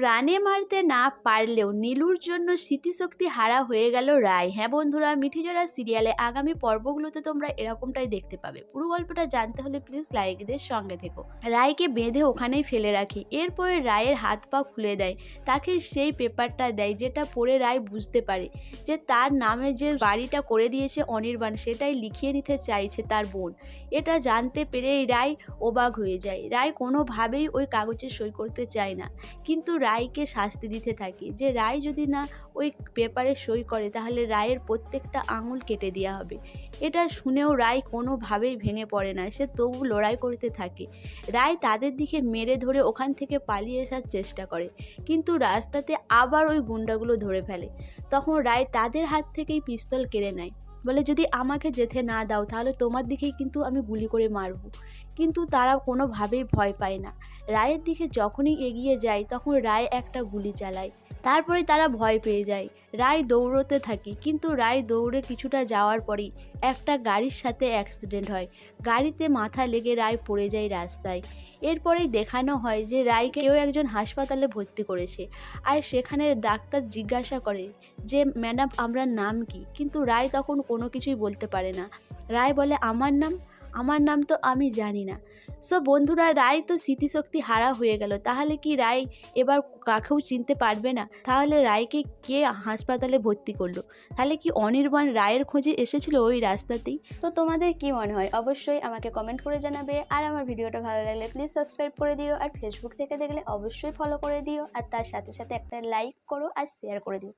প্রাণে মারতে না পারলেও নীলুর জন্য স্মৃতিশক্তি হারা হয়ে গেল রায়। হ্যাঁ বন্ধুরা, মিঠিজোড়া সিরিয়ালে আগামী পর্বগুলোতে তোমরা এরকমটাই দেখতে পাবে। পুরো গল্পটা জানতে হলে প্লিজ লাইকদের সঙ্গে থেকো। রায়কে বেঁধে ওখানেই ফেলে রাখি। এরপরে রায়ের হাত পা খুলে দেয়। তাকে সেই পেপারটা দেয় যেটা পড়ে রায় বুঝতে পারে যে তার নামে যে বাড়িটা করে দিয়েছে অনির্বাণ, সেটাই লিখিয়ে নিতে চাইছে তার বোন। এটা জানতে পেরেই রায় অবাক হয়ে যায়। রায় কোনোভাবেই ওই কাগজে সই করতে চায় না। কিন্তু রায়কে শাস্তি দিতে থাকি। যে রায় যদি না ওই পেপারে সই করে, তাহলে রায়ের প্রত্যেকটা আঙুল কেটে দেওয়া হবে। এটা শুনেও রায় কোনোভাবেই ভেঙে পড়ে না, সে তবু লড়াই করতে থাকে। রায় তাদের দিকে মেরে ধরে ওখান থেকে পালিয়ে আসার চেষ্টা করে, কিন্তু রাস্তাতে আবার ওই গুন্ডাগুলো ধরে ফেলে। তখন রায় তাদের হাত থেকেই পিস্তল কেড়ে নেয়। বলে, যদি আমাকে যেতে না দাও, তাহলে তোমার দিকেই কিন্তু আমি গুলি করে মারবো। কিন্তু তারা কোনোভাবেই ভয় পায় না। রায়ের দিকে যখনই এগিয়ে যায়, তখন রায় একটা গুলি চালায়। তারপরে তারা ভয় পেয়ে যায়। রায় দৌড়তে থাকে, কিন্তু রায় দৌড়ে কিছুটা যাওয়ার পরেই একটা গাড়ির সাথে অ্যাক্সিডেন্ট হয়। গাড়িতে মাথা লেগে রায় পড়ে যায় রাস্তায়। এরপরেই দেখানো হয় যে, রায়কে কেউ একজন হাসপাতালে ভর্তি করেছে। আর সেখানে ডাক্তার জিজ্ঞাসা করে যে, ম্যাডাম আমরা নাম কি? কিন্তু রায় তখন কোনো কিছুই বলতে পারে না। রায় বলে, আমার নাম? আমার নাম তো আমি জানি না। সো বন্ধুরা, রায় তো স্মৃতিশক্তি হারা হয়ে গেল। তাহলে কি রায় এবার কাকেও চিনতে পারবে না? তাহলে রায়কে কে হাসপাতালে ভর্তি করল? তাহলে কি অনির্বাণ রায়ের খোঁজে এসেছিল ওই রাস্তাতেই? তো তোমাদের কি মনে হয়? অবশ্যই আমাকে কমেন্ট করে জানাবে। আর আমার ভিডিওটা ভালো লাগলে প্লিজ সাবস্ক্রাইব করে দিও। আর ফেসবুক থেকে দেখলে অবশ্যই ফলো করে দিও। আর তার সাথে সাথে একটা লাইক করো আর শেয়ার করে দিও।